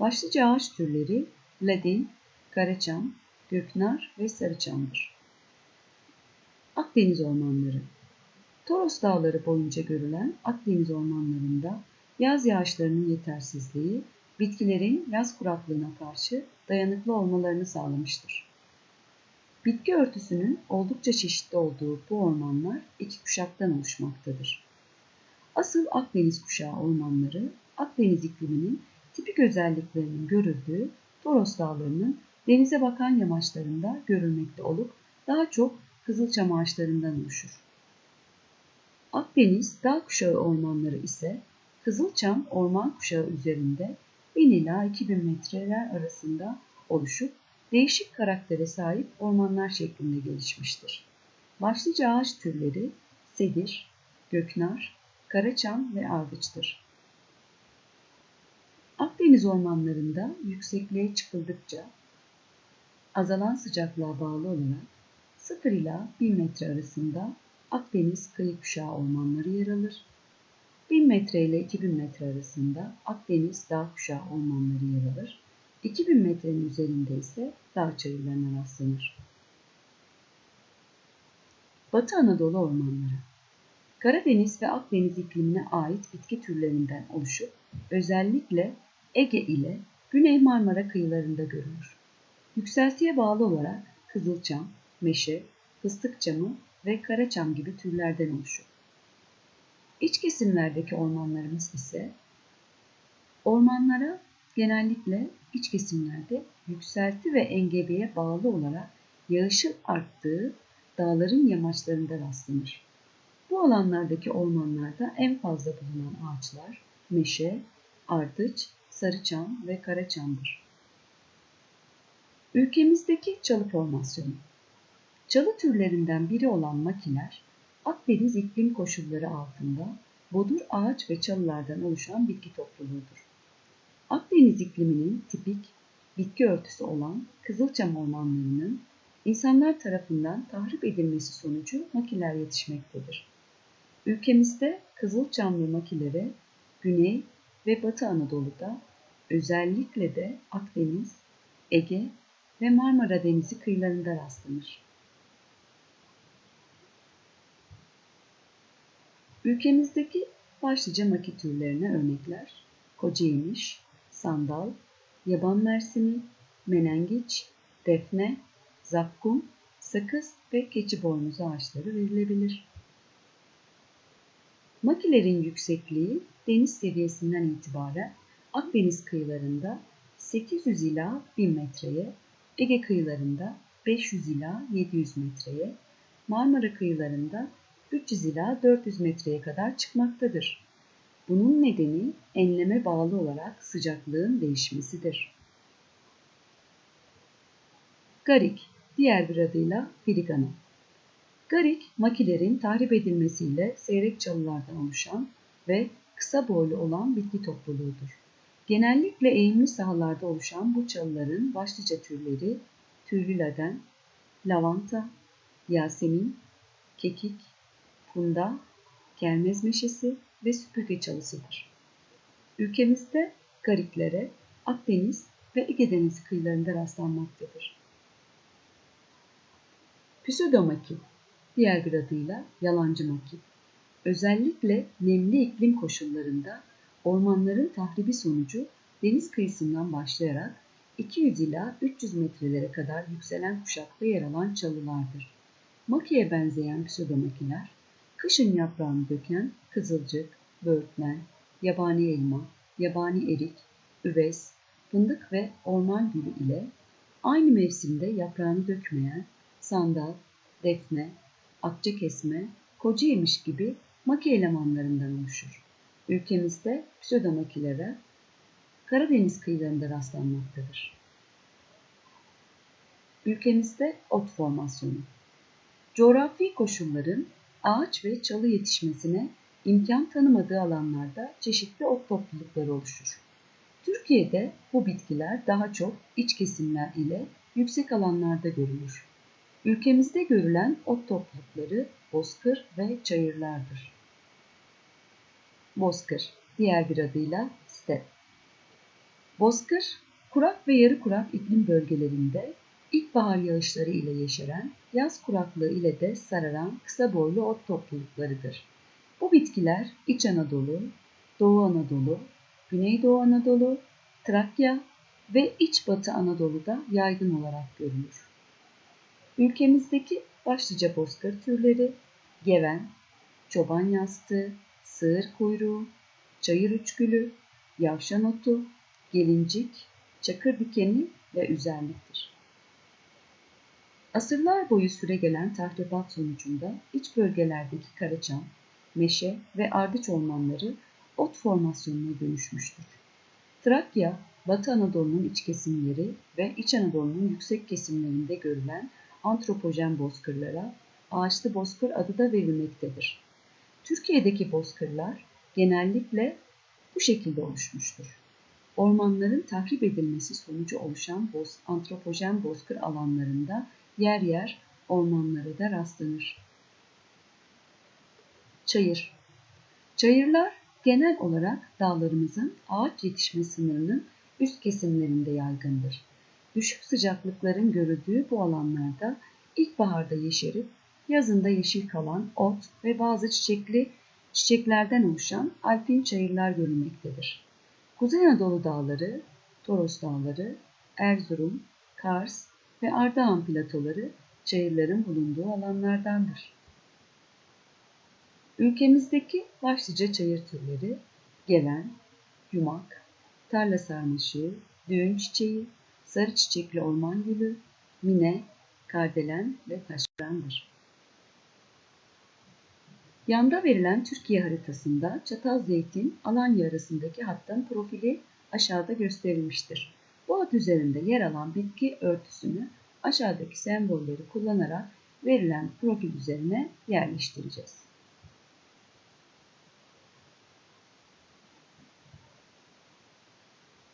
Başlıca ağaç türleri ladin, karaçam, göknar ve sarıçamdır. Akdeniz ormanları Toros dağları boyunca görülen Akdeniz ormanlarında yaz yağışlarının yetersizliği, bitkilerin yaz kuraklığına karşı dayanıklı olmalarını sağlamıştır. Bitki örtüsünün oldukça çeşitli olduğu bu ormanlar iki kuşaktan oluşmaktadır. Asıl Akdeniz kuşağı ormanları, Akdeniz ikliminin tipik özelliklerinin görüldüğü Toros dağlarının denize bakan yamaçlarında görülmekte olup daha çok kızılçam ağaçlarından oluşur. Akdeniz dağ kuşağı ormanları ise Kızılçam orman kuşağı üzerinde 1000 ila 2000 metreler arasında oluşup değişik karaktere sahip ormanlar şeklinde gelişmiştir. Başlıca ağaç türleri sedir, göknar, karaçam ve ardıçtır. Akdeniz ormanlarında yüksekliğe çıkıldıkça azalan sıcaklığa bağlı olarak 0 ila 1000 metre arasında Akdeniz kıyı kuşağı ormanları yer alır. 1000 metre ile 2000 metre arasında Akdeniz dağ kuşağı ormanları yer alır. 2000 metrenin üzerinde ise dağ çayırlarına rastlanır. Batı Anadolu ormanları Karadeniz ve Akdeniz iklimine ait bitki türlerinden oluşup özellikle Ege ile Güney Marmara kıyılarında görülür. Yükseltiye bağlı olarak kızılçam, meşe, fıstık çamı ve karaçam gibi türlerden oluşur. İç kesimlerdeki ormanlarımız ise ormanlara genellikle iç kesimlerde yükselti ve engebeye bağlı olarak yağışın arttığı dağların yamaçlarında rastlanır. Bu alanlardaki ormanlarda en fazla bulunan ağaçlar meşe, ardıç, sarıçam ve karaçamdır. Ülkemizdeki çalı formasyonu Çalı türlerinden biri olan makiler, Akdeniz iklim koşulları altında bodur ağaç ve çalılardan oluşan bitki topluluğudur. Akdeniz ikliminin tipik bitki örtüsü olan kızılçam ormanlarının insanlar tarafından tahrip edilmesi sonucu makiler yetişmektedir. Ülkemizde kızılçamlı makilere Güney ve Batı Anadolu'da özellikle de Akdeniz, Ege ve Marmara Denizi kıyılarında rastlanır. Ülkemizdeki başlıca maki türlerine örnekler kocayemiş, sandal, yaban mersini, menengiç, defne, zakkum, sakız ve keçi boynuzu ağaçları verilebilir. Makilerin yüksekliği deniz seviyesinden itibaren Akdeniz kıyılarında 800 ila 1000 metreye, Ege kıyılarında 500 ila 700 metreye, Marmara kıyılarında 300 ila 400 metreye kadar çıkmaktadır. Bunun nedeni enleme bağlı olarak sıcaklığın değişmesidir. Garik, diğer bir adıyla filigana. Garik, makilerin tahrip edilmesiyle seyrek çalılardan oluşan ve kısa boylu olan bitki topluluğudur. Genellikle eğimli sahalarda oluşan bu çalıların başlıca türleri tüylüladen, lavanta, yasemin, kekik, funda, kermez meşesi ve süpürge çalısıdır. Ülkemizde gariklere Akdeniz ve Ege Denizi kıyılarında rastlanmaktadır. Pseudomaki, diğer bir adıyla yalancı maki. Özellikle nemli iklim koşullarında ormanların tahribi sonucu deniz kıyısından başlayarak 200 ila 300 metrelere kadar yükselen kuşakta yer alan çalılardır. Makiye benzeyen pseudomakiler, kışın yaprağını döken kızılcık, böğürtlen, yabani elma, yabani erik, üves, fındık ve orman gülü ile aynı mevsimde yaprağını dökmeyen sandal, defne, akça kesme, koca yemiş gibi maki elemanlarından oluşur. Ülkemizde pseudomakilere Karadeniz kıyılarında rastlanmaktadır. Ülkemizde ot formasyonu. Coğrafi koşulların ağaç ve çalı yetişmesine imkan tanımadığı alanlarda çeşitli ot toplulukları oluşur. Türkiye'de bu bitkiler daha çok iç kesimler ile yüksek alanlarda görülür. Ülkemizde görülen ot toplulukları bozkır ve çayırlardır. Bozkır, diğer bir adıyla step. Bozkır, kurak ve yarı kurak iklim bölgelerinde ilkbahar yağışları ile yeşeren, yaz kuraklığı ile de sararan kısa boylu ot topluluklarıdır. Bu bitkiler İç Anadolu, Doğu Anadolu, Güneydoğu Anadolu, Trakya ve İç Batı Anadolu'da yaygın olarak görülür. Ülkemizdeki başlıca bozkır türleri geven, çoban yastığı, sığır kuyruğu, çayır üçgülü, yavşan otu, gelincik, çakır dikeni ve üzerliktir. Asırlar boyu süregelen tahribat sonucunda iç bölgelerdeki karaçam, meşe ve ardıç ormanları ot formasyonuna dönüşmüştür. Trakya, Batı Anadolu'nun iç kesimleri ve İç Anadolu'nun yüksek kesimlerinde görülen antropojen bozkırlara ağaçlı bozkır adı da verilmektedir. Türkiye'deki bozkırlar genellikle bu şekilde oluşmuştur. Ormanların tahrip edilmesi sonucu oluşan boz, antropojen bozkır alanlarında yer yer ormanlara da rastlanır. Çayır Çayırlar genel olarak dağlarımızın ağaç yetişme sınırının üst kesimlerinde yaygındır. Düşük sıcaklıkların görüldüğü bu alanlarda ilkbaharda yeşerip yazında yeşil kalan ot ve bazı çiçekli çiçeklerden oluşan alpin çayırlar görülmektedir. Kuzey Anadolu dağları, Toros dağları, Erzurum, Kars ve Ardahan platoları çayırların bulunduğu alanlardandır. Ülkemizdeki başlıca çayır türleri geven, yumak, tarla sarmaşığı, düğün çiçeği, sarı çiçekli orman gülü, mine, kardelen ve taşrandır. Yanda verilen Türkiye haritasında Çatal Zeytin, Alanya arasındaki hattın profili aşağıda gösterilmiştir. Bu hat üzerinde yer alan bitki örtüsünü aşağıdaki sembolleri kullanarak verilen profil üzerine yerleştireceğiz.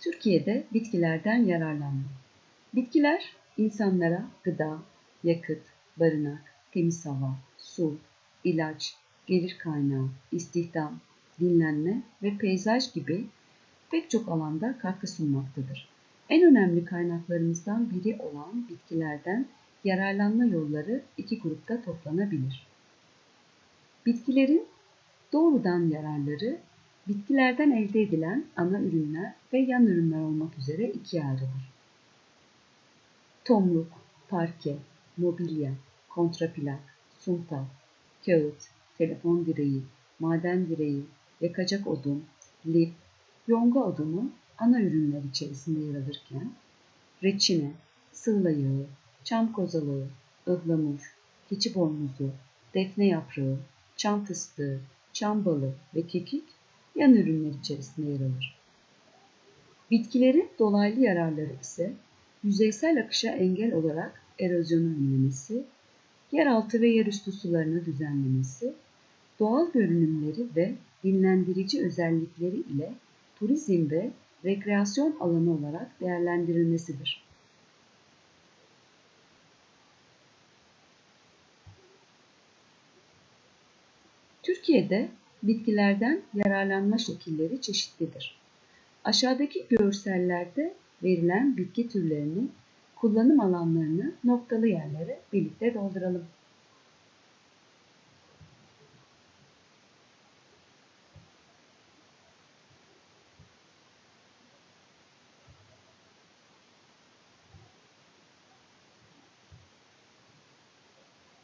Türkiye'de bitkilerden yararlanma. Bitkiler insanlara gıda, yakıt, barınak, temiz hava, su, ilaç, gelir kaynağı, istihdam, dinlenme ve peyzaj gibi pek çok alanda katkı sunmaktadır. En önemli kaynaklarımızdan biri olan bitkilerden yararlanma yolları iki grupta toplanabilir. Bitkilerin doğrudan yararları bitkilerden elde edilen ana ürünler ve yan ürünler olmak üzere ikiye ayrılır. Tomruk, parke, mobilya, kontraplak, sunta, kağıt, telefon direği, maden direği, yakacak odun, lif, yonga odunu ana ürünler içerisinde yer alırken, reçine, sığla yağı, çam kozalığı, ıhlamur, keçi boynuzu, defne yaprağı, çam fıstığı, çam balı ve kekik yan ürünler içerisinde yer alır. Bitkilerin dolaylı yararları ise yüzeysel akışa engel olarak erozyonu önlemesi, yeraltı ve yerüstü sularını düzenlemesi, doğal görünümleri ve dinlendirici özellikleri ile turizm ve rekreasyon alanı olarak değerlendirilmesidir. Türkiye'de bitkilerden yararlanma şekilleri çeşitlidir. Aşağıdaki görsellerde verilen bitki türlerini, kullanım alanlarını noktalı yerlere birlikte dolduralım.